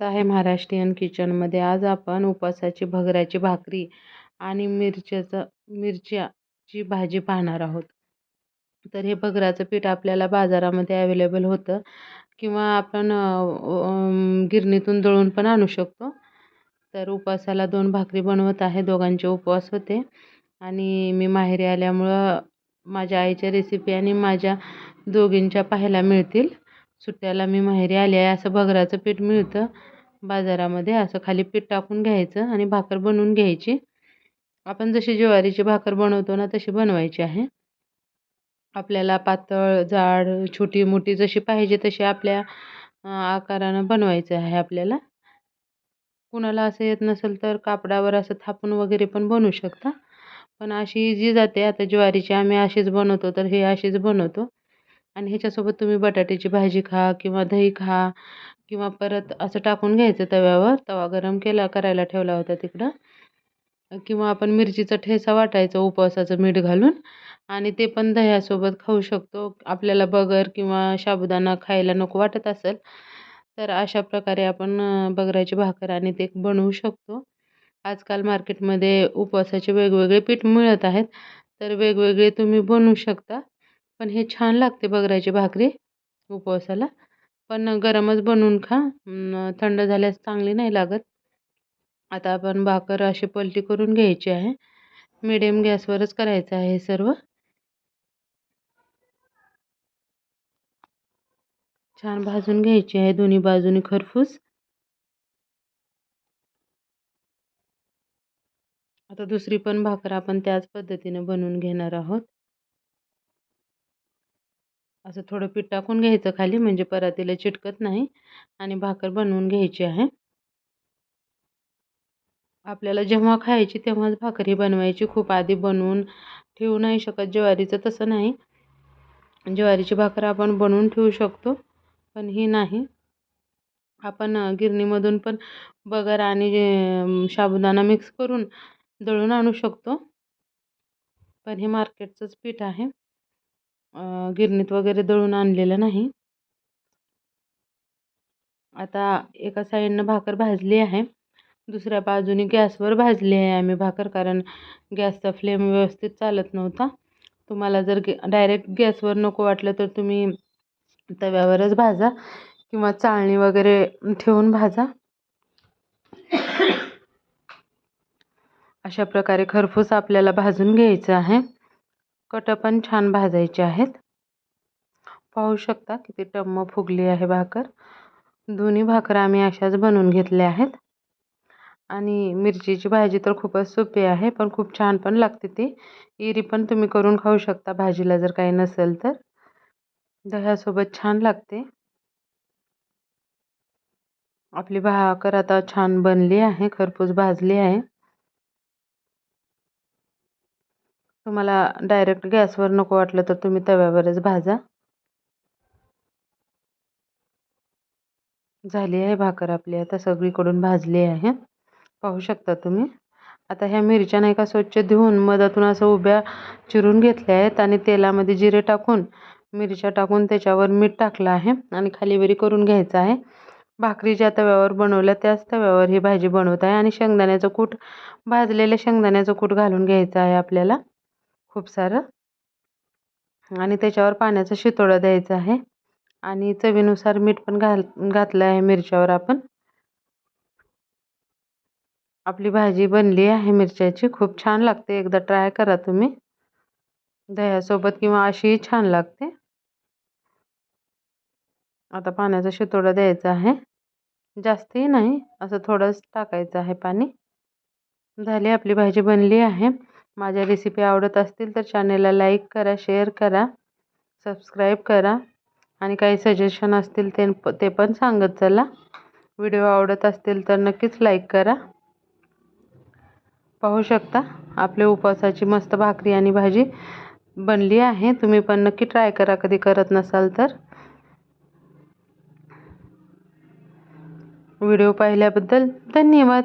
आहे महाराष्ट्रीयन किचनमध्ये. आज आपण उपवासाची भगऱ्याची भाकरी आणि मिरच्याचं मिरच्याची भाजी पाहणार आहोत. तर हे भगराचं पीठ आपल्याला बाजारामध्ये अवेलेबल होतं किंवा आपण गिरणीतून दळून पण आणू शकतो. तर उपवासाला दोन भाकरी बनवत आहे. दोघांचे उपवास होते. आणि मी माहेरी आल्यामुळं माझ्या आईच्या रेसिपी आणि माझ्या दोघींच्या पाहायला मिळतील. सुट्ट्याला मी माहेरी आले आहे. असं भगराचं पीठ मिळतं बाजारामध्ये. असं खाली पीठ टाकून घ्यायचं आणि भाकर बनवून घ्यायची. आपण जशी ज्वारीची भाकर बनवतो ना तशी बनवायची आहे. आपल्याला पातळ जाड छोटी मोठी जशी पाहिजे तशी आपल्या आकारानं बनवायचं आहे आपल्याला. कुणाला असं येत नसेल तर कापडावर असं थापून वगैरे पण बनवू शकता. पण अशी जी जाते आता ज्वारीची आम्ही अशीच बनवतो तर हे अशीच बनवतो. आणि ह्याच्यासोबत तुम्ही बटाट्याची भाजी खा किंवा दही खा किंवा परत असं टाकून घ्यायचं तव्यावर. तवा गरम केला करायला ठेवला होता तिकडं. किंवा आपण मिरचीचा ठेचा वाटायचा उपवासाचं मीठ घालून. आणि ते पण दह्यासोबत खाऊ शकतो. आपल्याला बगर किंवा साबुदाणा खायला नको वाटत असेल तर अशा प्रकारे आपण बगराची भाकर आणि ते बनवू शकतो. आजकाल मार्केटमध्ये उपवासाचे वेगवेगळे पीठ मिळत आहेत. तर वेगवेगळे तुम्ही बनवू शकता. पण हे छान लागते बगराची भाकरी उपवासाला. पण गरमच बनवून खा. थंड झाल्यास चांगली नाही लागत. आता आपण भाकर अशी पलटी करून घ्यायची आहे. मिडियम गॅसवरच करायचं आहे हे सर्व. छान भाजून घ्यायची आहे दोन्ही बाजूनी खरफूस आता दुसरी पण भाकर आपण त्याच पद्धतीने बनवून घेणार आहोत. असं थोडं पीठ टाकून घ्यायचं खाली म्हणजे परातीला चिटकत नाही आणि भाकर बनवून घ्यायची आहे. आपल्याला जेव्हा खायची तेव्हाच भाकरी बनवायची. खूप आधी बनवून ठेवू नाही शकत. ज्वारीचं तसं नाही. ज्वारीची भाकर आपण बनवून ठेवू शकतो पण ही नाही. आपण गिरणीमधून पण बगर आणि साबुदाणा मिक्स करून दळून आणू शकतो. पण हे मार्केटचंच पीठ आहे. गिरणीत वगैरे दळून आणलेलं नाही. आता एका साईडनं भाकर भाजली आहे. दुसऱ्या बाजूने गॅसवर भाजली आहे आम्ही भाकर कारण गॅसचा फ्लेम व्यवस्थित चालत नव्हता. तुम्हाला जर गे डायरेक्ट गॅसवर नको वाटलं तर तुम्ही तव्यावरच भाजा किंवा चाळणी वगैरे ठेवून भाजा. अशा प्रकारे खरपूस आपल्याला भाजून घ्यायचं आहे. कट पण छान भाजायचे आहेत. पाहू शकता किती टम्म फुगली आहे भाकर. दोन्ही भाकर आम्ही अशाच बनवून घेतल्या आहेत. आणि मिरचीची भाजी तर खूपच सोपी आहे पण खूप छान पण लागते ती. इरी पण तुम्ही करून खाऊ शकता भाजीला जर काही नसेल तर. दह्यासोबत छान लागते. आपली भाकर आता छान बनली आहे खरपूस भाजली आहे. तुम्हाला डायरेक्ट गॅसवर नको वाटलं तर तुम्ही तव्यावरच भाजा. झाली आहे भाकर आपली आता सगळीकडून भाजली आहे. पाहू शकता तुम्ही. आता ह्या मिरच्या नाही का स्वच्छ धुवून मधातून असं उभ्या चिरून घेतल्या आहेत आणि तेलामध्ये जिरे टाकून मिरच्या टाकून त्याच्यावर मीठ टाकलं आहे आणि खालीवरी करून घ्यायचं आहे. भाकरी ज्या तव्यावर बनवल्या त्याच तव्यावर ही भाजी बनवत आहे आणि शेंगदाण्याचं कूट भाजलेलं शेंगदाण्याचं कूट घालून घ्यायचं आहे आपल्याला. खूप सारं. आणि त्याच्यावर पाण्याचा शितोडा द्यायचा आहे. आणि चवीनुसार मीठ पण घाल घातलं आहे मिरच्यावर आपण. आपली भाजी बनली आहे मिरच्याची. खूप छान लागते. एकदा ट्राय करा तुम्ही. दह्यासोबत किंवा अशीही छान लागते. आता पाण्याचा शितोडा द्यायचा आहे. जास्तही नाही. असं थोडंच टाकायचं आहे पाणी. झाली आपली भाजी बनली आहे. माझ्या रेसिपी आवडत असतील तर चॅनेलला लाईक करा शेअर करा सबस्क्राईब करा आणि काही सजेशन असतील ते ते पण सांगत चला. व्हिडिओ आवडत असतील तर नक्कीच लाईक करा. पाहू शकता आपल्या उपवासाची मस्त भाकरी आणि भाजी बनली आहे. तुम्ही पण नक्की ट्राय करा कधी करत नसाल तर. व्हिडिओ पाहिल्याबद्दल धन्यवाद.